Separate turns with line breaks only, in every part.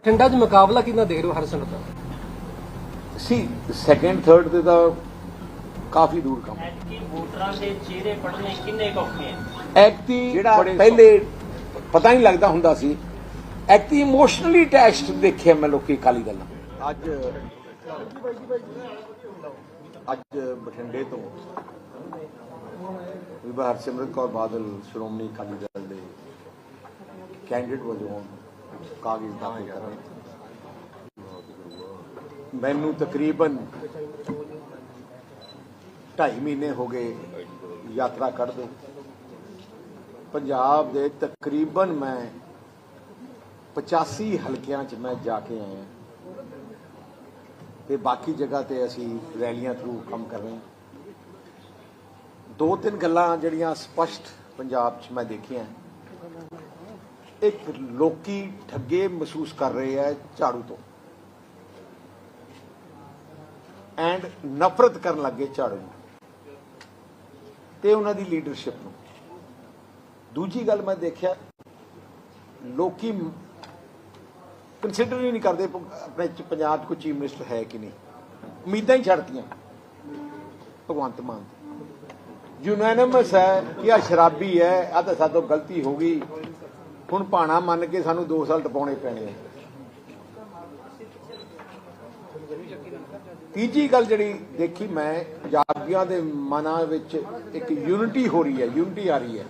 ਬਠਿੰਡਾ 'ਚ ਮੁਕਾਬਲਾ ਕਿੰਨਾ ਦੇਖ ਰਹੇ ਹੋ ਹਰਸਿਮਰਤ ਦਾ?
ਸੀ ਸੈਕੰਡ ਥਰਡ ਤੇ ਤਾਂ ਕਾਫੀ ਦੂਰ ਕੰਮ
ਐਤਕੀ ਵੋਟਰਾਂ ਦੇ ਚਿਹਰੇ ਪੜਨੇ ਕਿੰਨੇ ਕੁ ਔਖੇ ਹੈ
ਐਕਟੀ ਜਿਹੜਾ ਪਹਿਲੇ ਪਤਾ ਨਹੀਂ ਲੱਗਦਾ ਹੁੰਦਾ ਸੀ। ਐਕਟੀ ਇਮੋਸ਼ਨਲੀ ਅਟੈਚਡ ਦੇਖਿਆ ਮੈਂ ਲੋਕੀ ਕਾਲੀ ਦਲ ਨਾਲ। ਅੱਜ ਅੱਜ ਬਠਿੰਡੇ ਤੋਂ ਵਿਭਾ ਹਰਸਿਮਰਤ ਕੌਰ ਬਾਦਲ ਸ਼੍ਰੋਮਣੀ ਅਕਾਲੀ ਦਲ ਦੇ ਕੈਂਡੀਡੇਟ ਵਜੋਂ ਕਾਗਜ਼ ਦਾਖਲ ਕਰਨ। ਮੈਨੂੰ ਤਕਰੀਬਨ 2.5 ਮਹੀਨੇ ਹੋ ਗਏ ਯਾਤਰਾ ਕਰਦੇ। ਪੰਜਾਬ ਦੇ ਤਕਰੀਬਨ ਮੈਂ 85 ਹਲਕਿਆਂ 'ਚ ਮੈਂ ਜਾ ਕੇ ਆਇਆ। ਤੇ ਬਾਕੀ ਜਗ੍ਹਾ ਤੇ ਅਸੀਂ ਰੈਲੀਆਂ ਥਰੂ ਕੰਮ ਕਰ ਰਹੇ ਹਾਂ। ਦੋ ਤਿੰਨ ਗੱਲਾਂ ਜਿਹੜੀਆਂ ਸਪਸ਼ਟ ਪੰਜਾਬ 'ਚ ਮੈਂ ਦੇਖੀਆਂ। ਇੱਕ ਲੋਕੀ ਠੱਗੇ ਮਹਿਸੂਸ ਕਰ ਰਹੇ ਆ ਝਾੜੂ ਤੋਂ। ਐਂਡ ਨਫ਼ਰਤ ਕਰਨ ਲੱਗੇ ਝਾੜੂ ਨੂੰ। ਤੇ ਉਹਨਾਂ ਦੀ ਲੀਡਰਸ਼ਿਪ ਨੂੰ। ਦੂਜੀ ਗੱਲ ਮੈਂ ਦੇਖਿਆ, ਲੋਕੀ ਕੰਸੀਡਰ ਹੀ ਨਹੀਂ ਕਰਦੇ ਆਪਣੇ ਪੰਜਾਬ 'ਚ ਕੋਈ ਚੀਫ ਮਿਨਿਸਟਰ ਹੈ ਕਿ ਨਹੀਂ। ਉਮੀਦਾਂ ਹੀ ਛੱਡਤੀਆਂ। ਭਗਵੰਤ ਮਾਨ ਯੂਨੈਨਮਸ ਹੈ ਕਿ ਆ ਸ਼ਰਾਬੀ ਹੈ ਆ ਤਾਂ ਸਾਤੋਂ ਗਲਤੀ ਹੋ ਗਈ। ਹੁਣ ਭਾਣਾ ਮੰਨ ਕੇ ਸਾਨੂੰ 2 ਸਾਲ ਟਪਾਉਣੇ ਪੈਣੇ ਆ। ਤੀਜੀ ਗੱਲ ਜਿਹੜੀ ਦੇਖੀ ਮੈਂ ਪੰਜਾਬੀਆਂ ਦੇ ਮਨਾਂ ਵਿੱਚ ਇੱਕ ਯੂਨਿਟੀ ਹੋ ਰਹੀ ਹੈ ਯੂਨਿਟੀ ਆ ਰਹੀ ਹੈ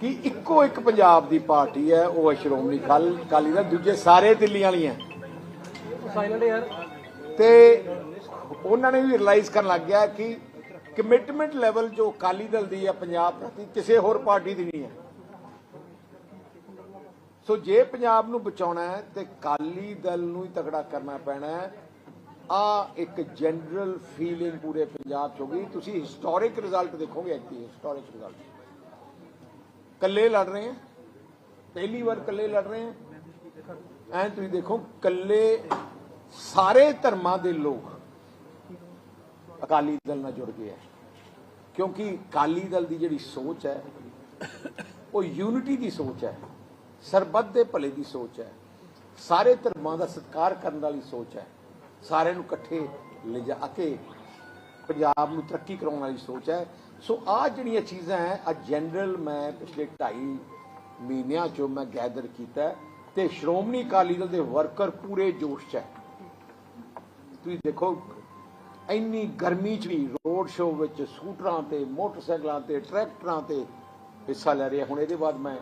ਕਿ ਇੱਕੋ ਇੱਕ ਪੰਜਾਬ ਦੀ ਪਾਰਟੀ ਹੈ ਉਹ ਹੈ ਸ਼੍ਰੋਮਣੀ ਅਕਾਲ- ਦਲ ਦੂਜੇ ਸਾਰੇ ਦਿੱਲੀ ਵਾਲੀਆਂ
ਸਾਇਲੈਂਟ ਯਾਰ।
ਤੇ ਉਹਨਾਂ ਨੇ ਵੀ ਰਿਅਲਾਈਜ਼ ਕਰਨ ਲੱਗ ਗਿਆ ਕਿ ਕਮਿਟਮੈਂਟ ਲੈਵਲ ਜੋ ਅਕਾਲੀ ਦਲ ਦੀ ਹੈ ਪੰਜਾਬ ਪ੍ਰਤੀ ਕਿਸੇ ਹੋਰ ਪਾਰਟੀ ਦੀ ਨਹੀਂ ਹੈ। ਸੋ ਜੇ ਪੰਜਾਬ ਨੂੰ ਬਚਾਉਣਾ ਹੈ, ਤੇ ਅਕਾਲੀ ਦਲ ਨੂੰ ਹੀ ਤਕੜਾ ਕਰਨਾ ਪੈਣਾ ਹੈ। ਆ ਇੱਕ ਜਨਰਲ ਫੀਲਿੰਗ ਪੂਰੇ ਪੰਜਾਬ 'ਚ ਹੋ ਗਈ। ਤੁਸੀਂ ਹਿਸਟੋਰਿਕ ਰਿਜ਼ਲਟ ਦੇਖੋਗੇ ਐਕਚੁਅਲੀ ਹਿਸਟੋਰਿਕ ਰਿਜ਼ਲਟ। ਕੱਲੇ ਲੜ ਰਹੇ ਹੈ। ਪਹਿਲੀ ਵਾਰ ਕੱਲੇ ਲੜ ਰਹੇ ਹੈ। ਐਂ ਤੁਸੀਂ ਦੇਖੋ ਕੱਲੇ ਸਾਰੇ ਧਰਮਾਂ ਦੇ ਲੋਕ ਅਕਾਲੀ ਦਲ ਨਾਲ ਜੁੜ ਗਏ ਹੈ। ਕਿਉਂਕਿ ਅਕਾਲੀ ਦਲ ਦੀ ਜਿਹੜੀ ਸੋਚ ਹੈ, ਉਹ ਯੂਨਿਟੀ ਦੀ ਸੋਚ ਹੈ। ਸਰਬੱਤ ਦੇ ਭਲੇ ਦੀ ਸੋਚ ਹੈ। ਸਾਰੇ ਧਰਮਾਂ ਦਾ ਸਤਿਕਾਰ ਕਰਨ ਵਾਲੀ ਸੋਚ ਹੈ। ਸਾਰਿਆਂ ਨੂੰ ਇਕੱਠੇ ਲਿਜਾ ਕੇ ਪੰਜਾਬ ਨੂੰ ਤਰੱਕੀ ਕਰਾਉਣ ਵਾਲੀ ਸੋਚ ਹੈ। ਸੋ ਆ ਜਿਹੜੀਆਂ ਚੀਜ਼ਾਂ ਹੈ ਆ ਜਨਰਲ ਮੈਂ ਪਿਛਲੇ 2.5 ਮਹੀਨਿਆਂ ਚੋਂ ਮੈਂ ਗੈਦਰ ਕੀਤਾ ਤੇ ਸ਼੍ਰੋਮਣੀ ਅਕਾਲੀ ਦਲ ਦੇ ਵਰਕਰ ਪੂਰੇ ਜੋਸ਼ 'ਚ ਹੈ। ਤੁਸੀਂ ਦੇਖੋ, ਇੰਨੀ ਗਰਮੀ 'ਚ ਵੀ ਰੋਡ ਸ਼ੋਅ ਵਿੱਚ ਸਕੂਟਰਾਂ ਤੇ, ਮੋਟਰਸਾਈਕਲਾਂ ਤੇ, ਟਰੈਕਟਰਾਂ ਤੇ ਹਿੱਸਾ ਲੈ ਰਿਹਾ। ਹੁਣ ਇਹਦੇ ਬਾਅਦ ਮੈਂ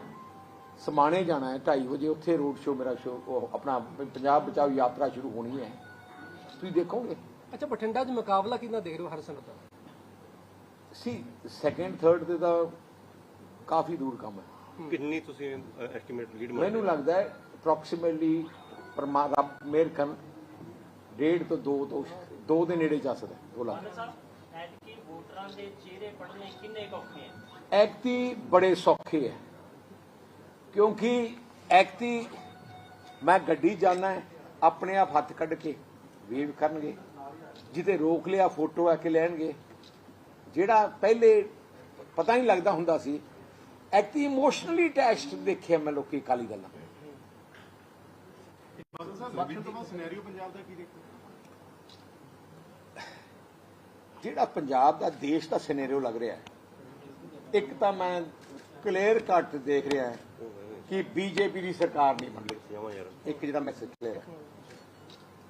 ਸਮਾਣੇ ਜਾਣਾ ਹੈ 2:30 ਵਜੇ ਉੱਥੇ ਰੋਡ ਸ਼ੋਅ ਮੇਰਾ ਸ਼ੋਅ ਆਪਣਾ ਪੰਜਾਬ ਬਚਾਓ ਯਾਤਰਾ ਸ਼ੁਰੂ ਹੋਣੀ ਹੈ। ਤੁਸੀਂ ਦੇਖੋਗੇ?
ਅੱਛਾ ਬਠਿੰਡਾ 'ਚ ਮੁਕਾਬਲਾ ਕਿੰਨਾ ਦੇਖ ਰਹੇ ਹੋ ਹਰਸਿਮਰਤ ਦਾ?
ਸੀ ਸੈਕੰਡ ਥਰਡ ਤੇ ਤਾਂ ਕਾਫੀ ਦੂਰ ਕੰਮ ਹੈ।
ਕਿੰਨੀ ਤੁਸੀਂ ਐਸਟੀਮੇਟ ਲੀਡ
ਮੈਨੂੰ ਲੱਗਦਾ ਹੈ ਅਪਰੋਕਸੀਮੇਟਲੀ ਪਰਮਾ ਰੱਬ ਮਿਹਰ ਕਰਨ ਡੇਢ ਤੋਂ 2 ਤੋਂ 2 ਦੇ ਨੇੜੇ ਜਾ ਸਕਦਾ
ਸਾਹਿਬ ਐਤਕੀ ਵੋਟਰਾਂ ਦੇ ਚਿਹਰੇ ਪੜਨੇ ਕਿੰਨੇ ਔਖੇ
ਐਕਤੀ ਬੜੇ ਸੌਖੇ ਹੈ। ਕਿਉਂਕਿ ਐਕਤੀ ਮੈਂ ਗੱਡੀ ਜਾਣਾ ਆਪਣੇ ਆਪ ਹੱਥ ਕੱਢ ਕੇ ਵੇਵ ਕਰਨਗੇ। ਜਿੱਤੇ ਰੋਕ ਲਿਆ ਫੋਟੋ ਆ ਕੇ ਲੈਣਗੇ। ਜਿਹੜਾ ਪਹਿਲੇ ਪਤਾ ਨਹੀਂ ਲੱਗਦਾ ਹੁੰਦਾ ਸੀ, ਐਕਤੀ ਇਮੋਸ਼ਨਲੀ ਅਟੈਚਡ ਦੇਖਿਆ ਮੈਂ ਲੋਕੀ ਕਾਲੀ ਗੱਲਾਂ। ਜਿਹੜਾ ਪੰਜਾਬ ਦਾ ਦੇਸ਼ ਦਾ ਸਿਨੈਰੀਓ ਲੱਗ ਰਿਹਾ ਇੱਕ ਤਾਂ ਮੈਂ ਕਲੀਅਰ ਕੱਟ ਦੇਖ ਰਿਹਾ ਹੈ ਕਿ ਬੀਜੇਪੀ ਦੀ ਸਰਕਾਰ ਨਹੀਂ ਬਣ ਰਹੀ ਇੱਕ ਜਿਹੜਾ ਮੈਸੇਜ ਕਲੀਅਰ ਹੈ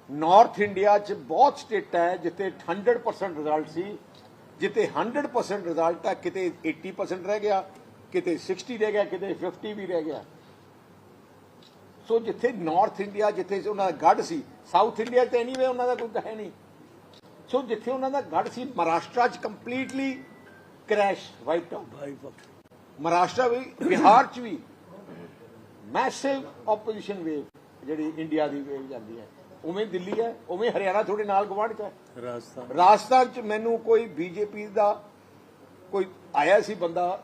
ਨਾਰਥ ਇੰਡੀਆ 'ਚ ਬਹੁਤ ਸਟੇਟ ਹੈ ਜਿੱਥੇ 100% ਰਿਜ਼ਲਟ ਸੀ ਜਿੱਥੇ 100% ਰਿਜ਼ਲਟ ਹੈ ਕਿਤੇ 80% ਰਹਿ ਗਿਆ ਕਿਤੇ 60 ਰਹਿ ਗਿਆ ਕਿਤੇ 50 ਵੀ ਰਹਿ ਗਿਆ ਸੋ ਜਿੱਥੇ ਨਾਰਥ ਇੰਡੀਆ ਜਿੱਥੇ ਉਹਨਾਂ ਦਾ ਗੜ ਸੀ ਸਾਊਥ ਇੰਡੀਆ ਤੇ ਐਨੀਵੇ ਉਹਨਾਂ ਦਾ ਕੋਈ ਹੈ ਨਹੀਂ ਸੋ ਜਿੱਥੇ ਉਹਨਾਂ ਦਾ ਗੜ ਸੀ ਮਹਾਰਾਸ਼ਟਰ 'ਚ completely crash wipe out Maharashtra ਵੀ ਬਿਹਾਰ 'ਚ ਵੀ ਮੈਸਿਵ ਆਪੋਜੀਸ਼ਨ ਵੇਵ ਜਿਹੜੀ ਇੰਡੀਆ ਦੀ ਵੇਵ ਜਾਂਦੀ ਹੈ। ਉਵੇਂ ਦਿੱਲੀ ਹੈ ਉਵੇਂ ਹਰਿਆਣਾ ਥੋੜੇ ਨਾਲ ਗਵਾਂਢ 'ਚ ਹੈ।
ਰਾਜਸਥਾਨ।
ਰਾਜਸਥਾਨ 'ਚ ਮੈਨੂੰ ਕੋਈ ਬੀਜੇਪੀ ਦਾ ਕੋਈ ਆਇਆ ਸੀ ਬੰਦਾ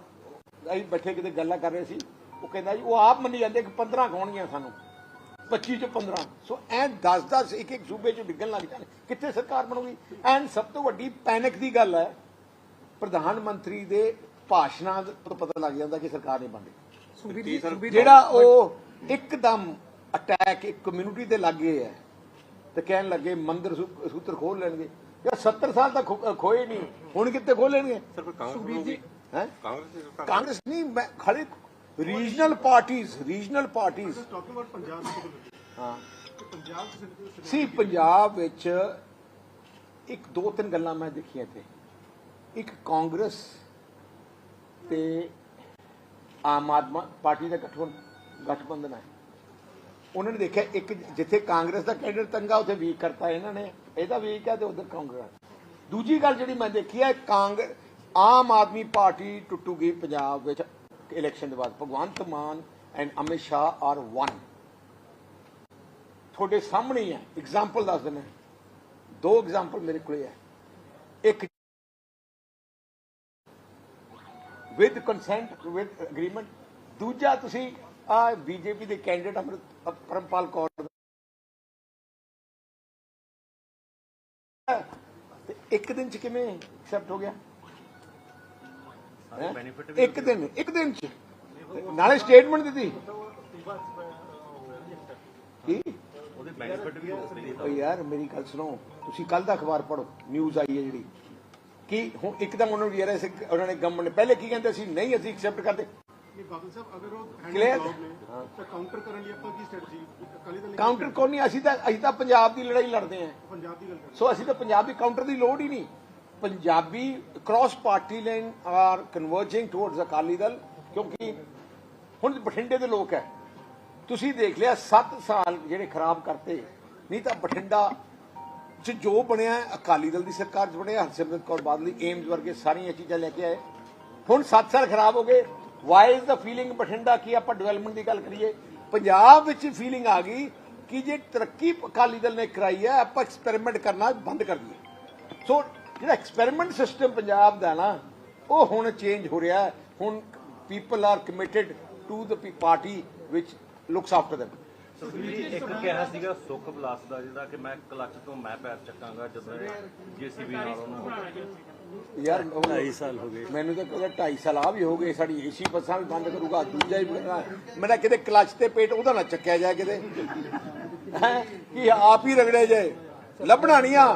ਅਸੀਂ ਬੈਠੇ ਕਿਤੇ ਗੱਲਾਂ ਕਰ ਰਹੇ ਸੀ। ਉਹ ਕਹਿੰਦਾ ਜੀ ਉਹ ਆਪ ਮੰਨੀ ਜਾਂਦੇ ਕਿ 15 ਗਾਉਣੀਆਂ ਸਾਨੂੰ। 25 ਚ 15 ਸੋ ਐ 10 10 ਇੱਕ ਇੱਕ ਸੂਬੇ ਚ ਡਿੱਗਣ ਲੱਗ ਜਾਣ। ਕਿੱਥੇ ਸਰਕਾਰ ਬਣੂਗੀ? ਐਂਡ ਸਭ ਤੋਂ ਵੱਡੀ ਪੈਨਿਕ ਦੀ ਗੱਲ ਹੈ ਪ੍ਰਧਾਨ ਮੰਤਰੀ ਦੇ ਭਾਸ਼ਣਾਂ ਤੋਂ ਪਤਾ ਲੱਗ ਜਾਂਦਾ ਕਿ ਸਰਕਾਰ ਨਹੀਂ ਬਣਦੀ।
ਸੁਖਬੀਰ ਜੀ ਸੁਖਬੀਰ ਜੀ,
ਜਿਹੜਾ ਉਹ ਇੱਕਦਮ ਅਟੈਕ ਇੱਕ ਕਮਿਊਨਿਟੀ ਤੇ ਲੱਗ ਗਏ ਹੈ ਤੇ ਕਹਿਣ ਲੱਗੇ ਮੰਦਰ ਸੂਤਰ ਖੋਲ ਲੈਣਗੇ। ਯਾਰ 70 ਸਾਲ ਤੱਕ ਖੋਏ ਨਹੀਂ ਹੁਣ ਕਿੱਥੇ ਖੋਲਣਗੇ
ਨੂੰ ਵੀ
ਹੈ?
ਕਾਂਗਰਸ ਦੀ
ਨਹੀਂ ਮੈਂ ਖੜੇ ਰੀਜਨਲ ਪਾਰਟੀਆਂ ਰੀਜਨਲ ਪਾਰਟੀਆਂ
ਟਾਕਿੰਗ ਅਬਾਊਟ ਪੰਜਾਬ
ਹਾਂ। ਸੀ ਪੰਜਾਬ ਵਿੱਚ ਇੱਕ ਦੋ ਤਿੰਨ ਗੱਲਾਂ ਮੈਂ ਦੇਖੀਆਂ ਇੱਥੇ। ਇੱਕ ਕਾਂਗਰਸ ਤੇ ਆਮ ਆਦਮੀ ਪਾਰਟੀ ਦਾ ਗਠਬੰ, ਗਠਬੰਧਨ ਹੈ। ਉਹਨਾਂ ਨੇ ਦੇਖਿਆ ਇੱਕ ਜਿੱਥੇ ਕਾਂਗਰਸ ਦਾ ਕੈਂਡੀਡੇਟ ਤੰਗਾ, ਉੱਥੇ ਵੀਕ ਕਰਤਾ ਇਹਨਾਂ ਨੇ। ਇਹਦਾ ਵੀਕ ਹੈ ਤੇ ਉਧਰ ਕਾਂਗਰਸ। ਦੂਜੀ ਗੱਲ ਜਿਹੜੀ ਮੈਂ ਦੇਖੀ ਹੈ, ਕਾਂਗ, ਆਮ ਆਦਮੀ ਪਾਰਟੀ ਟੁੱਟੂਗੀ ਪੰਜਾਬ ਵਿੱਚ ਇਲੈਕਸ਼ਨ ਦੇ ਬਾਅਦ। Bhagwant Mann and Amit Shah are one ਤੁਹਾਡੇ ਸਾਹਮਣੇ ਹੀ ਹੈ। ਐਗਜ਼ਾਮਪਲ ਦੱਸ ਦਿੰਦਾ। ਦੋ ਐਗਜ਼ਾਮਪਲ ਮੇਰੇ ਕੋਲੇ ਹੈ। ਵਿਦ ਕੰਸੈਂਟ ਵਿਦ ਐਗਰੀਮੈਂਟ ਦੂਜਾ ਤੁਸੀਂ ਆ ਬੀਜੇਪੀ ਦੇ ਕੈਂਡੀਡੇਟ ਅਮਰ ਪਰਮਪਾਲ ਕੌਰ ਤੇ ਇੱਕ ਦਿਨ ਚ ਕਿਵੇਂ ਐਕਸੈਪਟ ਹੋ ਗਿਆ? ਇੱਕ ਦਿਨ ਇੱਕ ਦਿਨ ਚ। ਨਾਲੇ ਸਟੇਟਮੈਂਟ ਦਿੱਤੀ। ਕੀ?
ਉਹਦੇ ਬੈਨੀਫਿਟ ਵੀ ਹੋ
ਯਾਰ ਮੇਰੀ ਗੱਲ ਸੁਣੋ। ਤੁਸੀਂ ਕੱਲ ਦਾ ਅਖਬਾਰ ਪੜੋ ਨਿਊਜ਼ ਆਈ ਹੈ ਜਿਹੜੀ। ਕਿ ਹੁਣ ਇੱਕਦਮ ਉਹਨਾਂ ਨੂੰ ਯਾਰ ਉਹਨਾਂ ਨੇ ਗਵਰਨਮੈਂਟ ਨੇ ਪਹਿਲੇ ਕੀ ਕਹਿੰਦੇ ਸੀ? ਨਹੀਂ ਅਸੀਂ ਐਕਸੈਪਟ ਕਰਦੇ।
ਬਾਦਲ ਸਾਹਿਬ ਅਗਰ ਉਹ ਤਾਂ ਕਾਊਂਟਰ ਕਰਨ ਲਈ ਆਪਾਂ ਕੀ ਸਟ੍ਰੈਟਜੀ ਅਕਾਲੀ ਦਲ ਨੇ
ਕਾਊਂਟਰ ਕੋਈ ਨਹੀਂ ਅਸੀਂ ਤਾਂ ਅਸੀਂ ਤਾਂ ਪੰਜਾਬ ਦੀ ਲੜਾਈ ਲੜਦੇ ਆਂ
ਪੰਜਾਬ ਦੀ ਗੱਲ ਕਰ
ਸੋ ਅਸੀਂ ਤਾਂ ਪੰਜਾਬ ਦੀ ਕਾਊਂਟਰ ਦੀ ਲੋੜ ਹੀ ਨਹੀਂ। Punjabi cross party line are converging towards Akali Dal ਕਿਉਂਕਿ ਹੁਣ ਬਠਿੰਡੇ ਦੇ ਲੋਕ ਹੈ। ਤੁਸੀਂ ਦੇਖ ਲਿਆ 7 ਸਾਲ ਜਿਹੜੇ ਖਰਾਬ ਕਰਤੇ ਨਹੀਂ ਤਾਂ ਬਠਿੰਡਾ ਚ ਜੋ ਬਣਿਆ ਅਕਾਲੀ ਦਲ ਦੀ ਸਰਕਾਰ ਚ ਬਣਿਆ, ਹਰਸਿਮਰਤ ਕੌਰ ਬਾਦਲ ਏਮਜ਼ ਵਰਗੇ ਸਾਰੀਆਂ ਚੀਜ਼ਾਂ ਲੈ ਕੇ ਆਏ। ਹੁਣ 7 ਸਾਲ ਖਰਾਬ ਹੋ ਗਏ। Why is the feeling Bathinda? ਕੀ ਆਪਾਂ ਡਿਵੈਲਪਮੈਂਟ ਦੀ ਗੱਲ ਕਰੀਏ? ਪੰਜਾਬ ਵਿੱਚ ਫੀਲਿੰਗ ਆ ਗਈ ਕਿ ਜੇ ਤਰੱਕੀ ਅਕਾਲੀ ਦਲ ਨੇ ਕਰਾਈ ਹੈ, ਆਪਾਂ ਐਕਸਪੈਰੀਮੈਂਟ ਕਰਨਾ ਬੰਦ ਕਰ ਦਈਏ। ਸੋ ਜਿਹੜਾ ਐਕਸਪੈਰੀਮੈਂਟ ਸਿਸਟਮ ਪੰਜਾਬ ਦਾ ਨਾ, ਉਹ ਹੁਣ ਚੇਂਜ ਹੋ ਰਿਹਾ ਹੁਣ people are committed to the party which looks after them
Sukhbir ji ਇੱਕ ਕਿਹਾ ਸੀਗਾ ਸੁਖ ਬਲਾਸ ਦਾ ਜਿਹੜਾ ਕਿ ਮੈਂ ਕਲੱਚ ਤੋਂ ਮੈਂ ਪੈਰ ਚੱਕਾਂਗਾ ਜਦੋਂ ਜੀਸੀਬੀ ਨਾਲ ਉਹਨੂੰ
ਯਾਰ 2.5 ਸਾਲ ਹੋ ਗਏ। ਮੈਨੂੰ ਤਾਂ ਕਹਿੰਦਾ 2.5 ਸਾਲ ਆ ਵੀ ਹੋ ਗਏ ਸਾਡੀ ਏਸੀ ਬੱਸਾਂ ਵੀ ਬੰਦ ਕਰੂਗਾ ਦੂਜਾ ਹੀ ਬਣੇਗਾ ਮੇਰਾ ਕਿਤੇ ਕਲਚ ਤੇ ਪੇਟ ਉਹਦਾ ਨਾ ਚੱਕਿਆ ਜਾਏ ਕਿਤੇ। ਹੈਂ? ਕਿ ਆਪ ਹੀ ਰਗੜੇ ਜਾਏ। ਲੱਭਣਾ ਨਹੀਂ ਆ।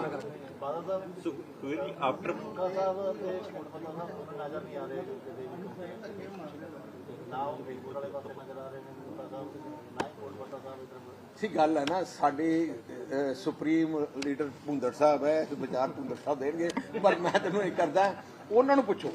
ਸੁਖਬੀਰ ਜੀ ਆਫਟਰ
ਸੀ ਗੱਲ ਹੈ ਨਾ ਸਾਡੇ ਸੁਪਰੀਮ ਲੀਡਰ ਭੁੰਦਰ ਸਾਹਿਬ ਹੈ ਵਿਚਾਰ ਭੁੰਦਰ ਸਾਹਿਬ ਦੇਣਗੇ ਪਰ ਮੈਂ ਤੈਨੂੰ ਇਹ ਕਰਦਾ ਉਹਨਾਂ ਨੂੰ ਪੁੱਛੋ।